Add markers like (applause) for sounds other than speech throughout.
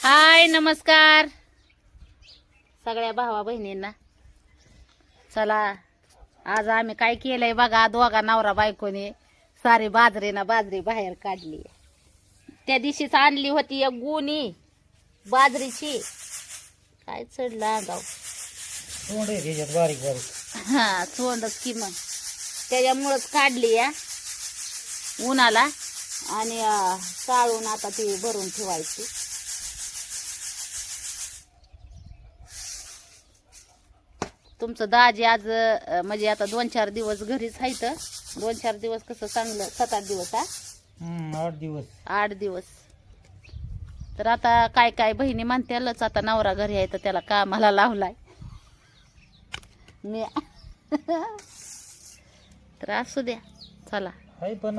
हाय नमस्कार. सगळ्या भावा बहिणींना. चला आज आम्ही काय केलंय बघा दोघा नवरा बायकोने सारी बाजरीना बाजरी बाहेर काढली. त्या दिवशीच आणली होती एक गुणी बाजरीची. काय चढलं अंगाव त्याच्यात बारीक बारीक. हा चोंडच की मग. त्याच्यामुळंच काढली या उन्हाला आणि चाळून आता ती भरून ठेवायची. तुमचं दाजी आज म्हणजे आता दोन चार दिवस घरीच आहे तर दोन चार दिवस कसं चांगलं सात आठ दिवस हा? आठ दिवस. आठ दिवस. तर आता काय काय बहिणी म्हणत्यालच आता नवरा घरी आहे तर त्याला कामाला लावलाय. मी (laughs) तर असू द्या चला. आहे पण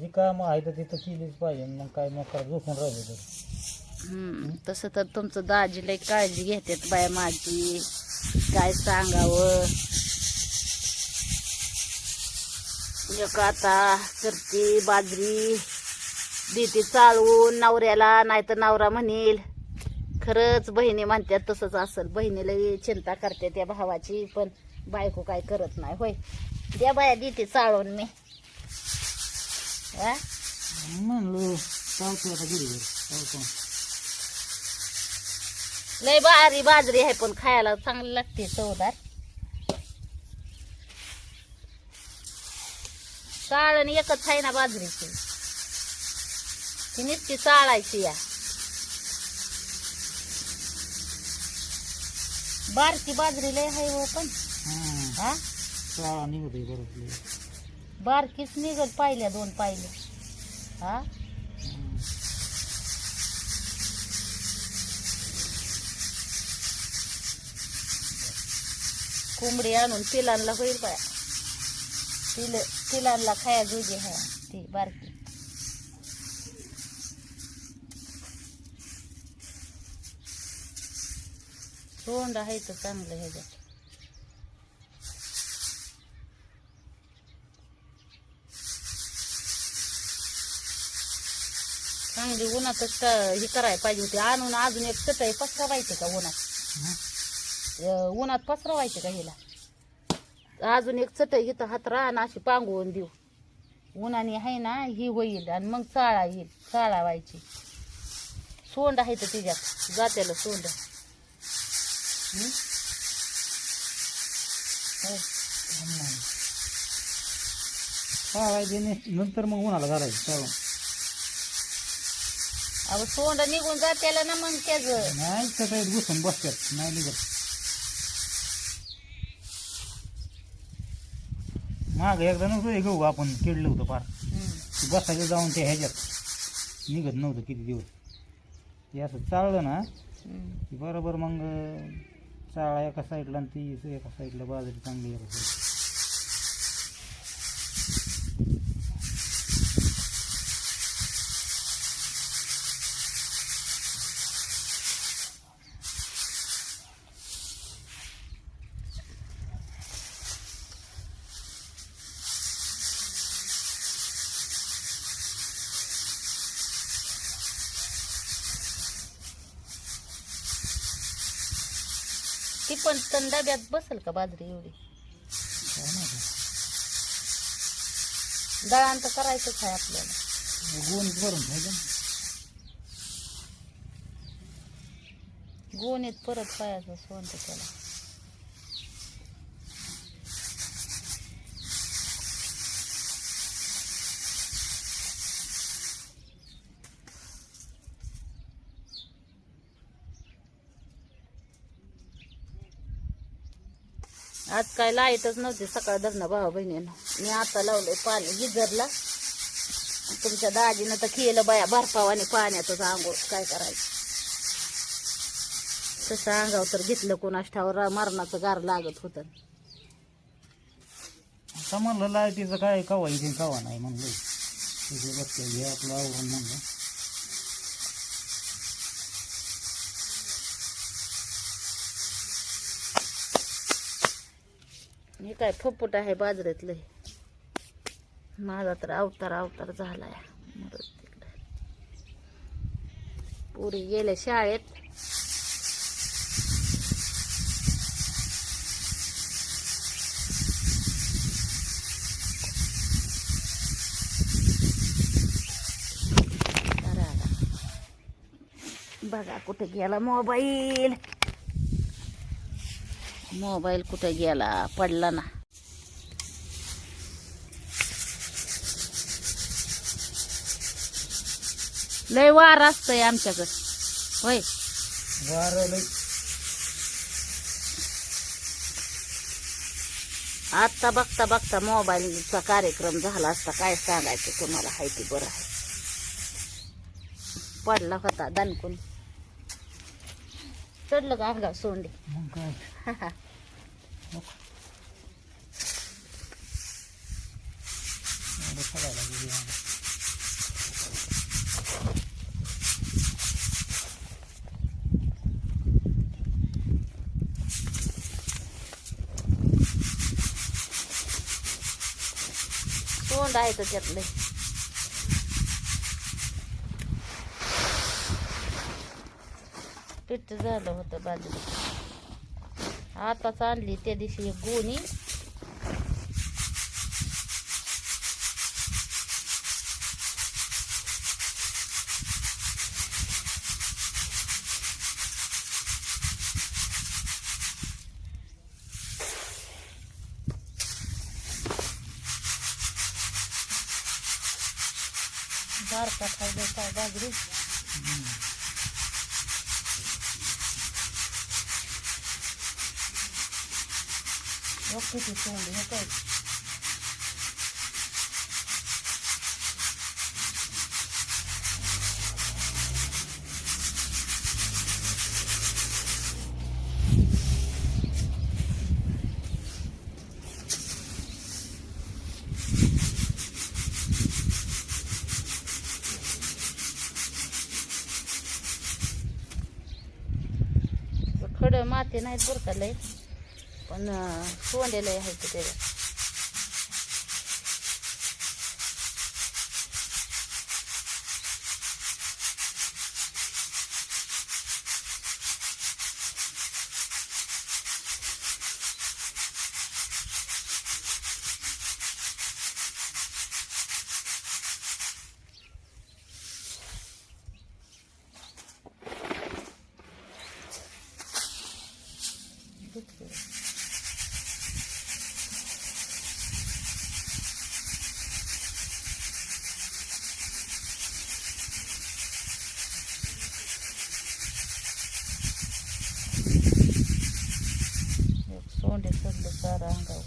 जी काम आहे तर तिथं केलीच पाहिजे मग काय मग झोपून राहिलं तर. हम्म, तसं तर तुमचं दाजी लय काळजी घेतात बाया माझी. काय सांगावं? एक आता करते बाजरी देते चाळून नवऱ्याला नाही तर नवरा म्हणेल. खरंच बहिणी म्हणतात तसंच असेल. बहिणीला चिंता करते त्या भावाची पण बायको काय करत नाही होय. द्या बाया देते चाळून मी. हा? म्हणलो लय बारी बाजरी आहे पण खायला चांगली लागते चवदार. चाळण एकच आहे ना बाजरीची. ती नुसती चाळायची या. बारकी बाजरी लय आहे हो पण. हा? चाळा बारकीच निघत पाहिल्या दोन पाहिले हा? कोंबडी आणून पिलांना होईल बाया. पिल पिलांना खाया जोगी हा ती बारकी. तोंड आहे तर चांगलं ह्याच्यात. चांगली उन्हातच हे करायला पाहिजे होती. आणून अजून एक चटई पसरवायचे का उन्हात? उन्हात पसरवायचे का हिला? अजून एक चटई इथं हात राहण अशी पांगवून देऊ. उन्हाने आहे ना ही होईल आणि मग चाळा येईल चाळावायची सोंड आहे तर तिच्यात जात्याला सोंड. हं? नंतर मग उन्हाला घालायचं अहो सोंड निघून जात्याला ना मग त्याच. नाही घुसून बसतात नाही निघत. माग एकदा नव्हतं हे गहू आपण. केडलं होतं फार ते बसायचं जाऊन ते ह्याच्यात. निघत नव्हतं किती दिवस. हे असं चाललं ना की बरोबर मग चाळा एका साईडला आणि ती एका साईडला बाजरी चांगली एका. ती पण तण डब्यात बसेल का बाजरी एवढी. दळण तर करायचंच आहे आपल्याला गोणीत भरून ठेवायचं ना. गोणीत परत पायाचं सोंड त्याला आज काय लाईटच नव्हती सकाळ धरणं भावा बहिणीनं. मी आता लावलंय पाणी गिजरला. तुमच्या दाजीनं तर केलं बाया बर्फावाने पाण्यातच आंघोळ काय करायचं? तसं अंगावर तर घेतलं कोणास ठावर मरणाचं गार लागत होतं. समजलं लाईटीचं काय कवा इथे कवा नाही म्हणलं. तिथे बघते आपलं आवरून म्हणलं. हे काय फुप्फुट आहे बाजरीतलं. हे. माझा तर अवतार अवतार झाला पुरी गेले शाळेत. बघा कुठे गेला मोबाईल. मोबाईल कुठे गेला पडला ना. लय वार असतंय आमच्याकडं. होय. वारं लई आता बघता बघता मोबाईलचा कार्यक्रम झाला असता काय सांगायचं तुम्हाला हायती बरं आहे पडला होता दणकून. चढलं का अंगा सोंडे? (laughs) मग काय गेली अंगात. सोंड आहे तर त्यातलं पिठ झालं होतं बाजूला आताच आणली त्या दिवशी एक गोणी बारका खायला काय बाजरी ओके ती सोंडी हे काय खडं माते नाहीत बुरकाले पण सोंडेला आहे ते आहेत त्याच्यात एक सोंडे चढलं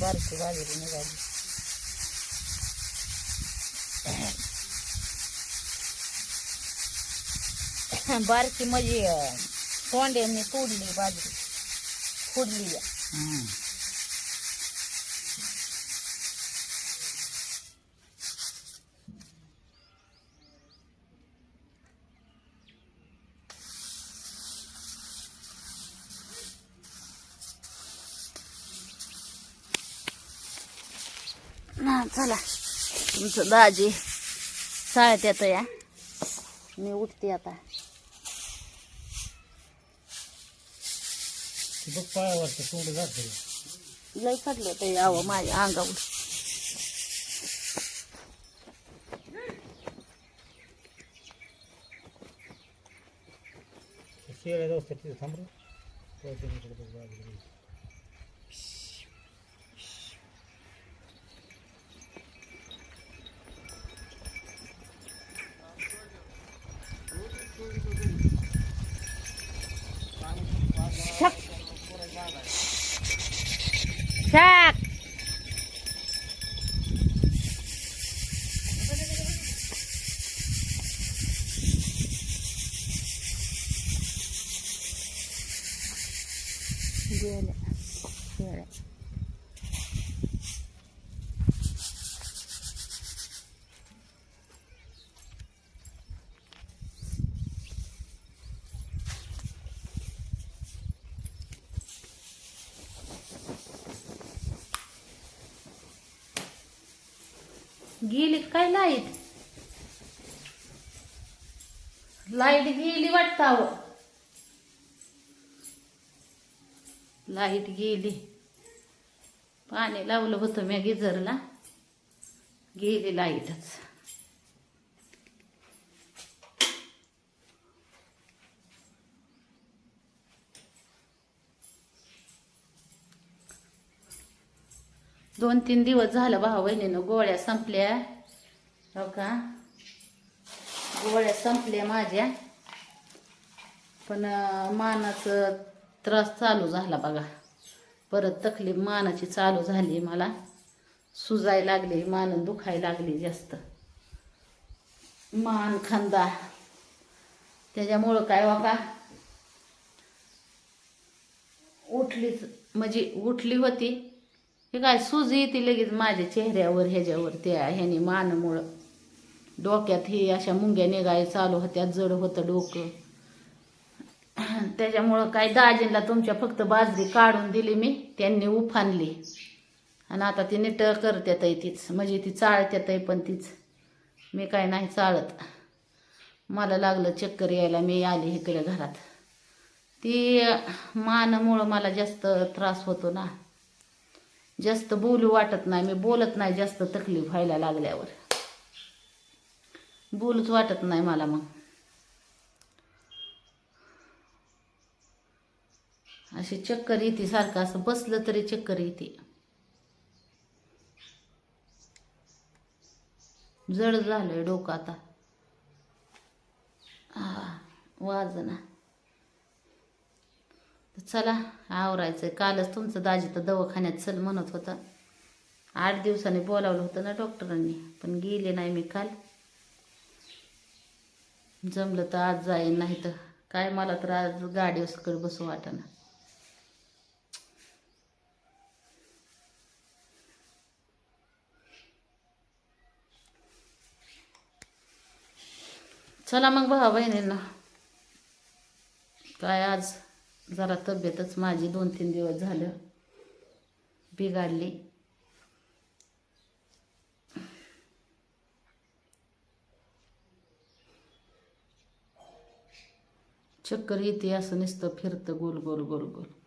सारा बारकी बाजरी निघाली. बारकी म्हणजे अं, सोंड्यांनी तोडली बाजरी. फोडली चला. तुमचं दाजी शाळेत येतो या. मी उठते आता. ते बघ पायावरचं तोंड जात लय पडलं ते यावं माझ्या अंगावर. शेळ्या जाऊ तिथे थांब गेली काय लाइट? लाइट गेली वाटतं अहो. लाइट गेली. पाणी लावलं होतं मी गिझरला गेली लाईटच. दोन तीन दिवस झालं भाऊ बहिणीनं गोळ्या संपल्या. हो का? गोळ्या संपल्या माझ्या. पण मानाचं त्रास चालू झाला बघा. परत तकलीफ मानाची चालू झाली मला. सुजाय लागली मान दुखाय लागली जास्त. मान खांदा. त्याच्यामुळं काय हो बघा उठलीच म्हणजे उठली होती. हे काय सूज येते लगेच माझ्या चेहऱ्यावर ह्याच्यावर त्या ह्याने मानमुळं. डोक्यात हे अशा मुंग्या निघाय चालू होत्या जड होतं डोकं. त्याच्यामुळं काय दाजींना तुमच्या फक्त बाजरी काढून दिली मी त्यांनी उफानली. आणि आता ती नीट करत्यात आहे तीच म्हणजे ती चाळत्यात आहे पण तीच. मी काय नाही चाळत. मला लागलं चक्कर यायला मी आली इकडे घरात. ती मानमुळं मला जास्त त्रास होतो ना. जास्त बोलू वाटत नाही मी बोलत नाही जास्त तकलीफ व्हायला लागल्यावर. बोलूच वाटत नाही मला मग. अशी चक्कर येते सारखं असं बसलं तरी चक्कर येते. जड झालंय डोकं आता. हा वाजना. चला आवरायचं. कालच तुमचं दाजी तर दवाखान्यात चल म्हणत होता. आठ दिवसांनी बोलावलं होतं ना डॉक्टरांनी पण गेले नाही मी काल. जमलं तर आज जाईन नाही तर काय मला तर आज गाडीवर सकट बसू वाटाना. चला मग भावा बहिणींना. काय आज? जरा तब्येतच माझी दोन तीन दिवस झालं. बिघाडली. चक्कर येते असं नुसतं फिरतं गोल गोल गोल गोल.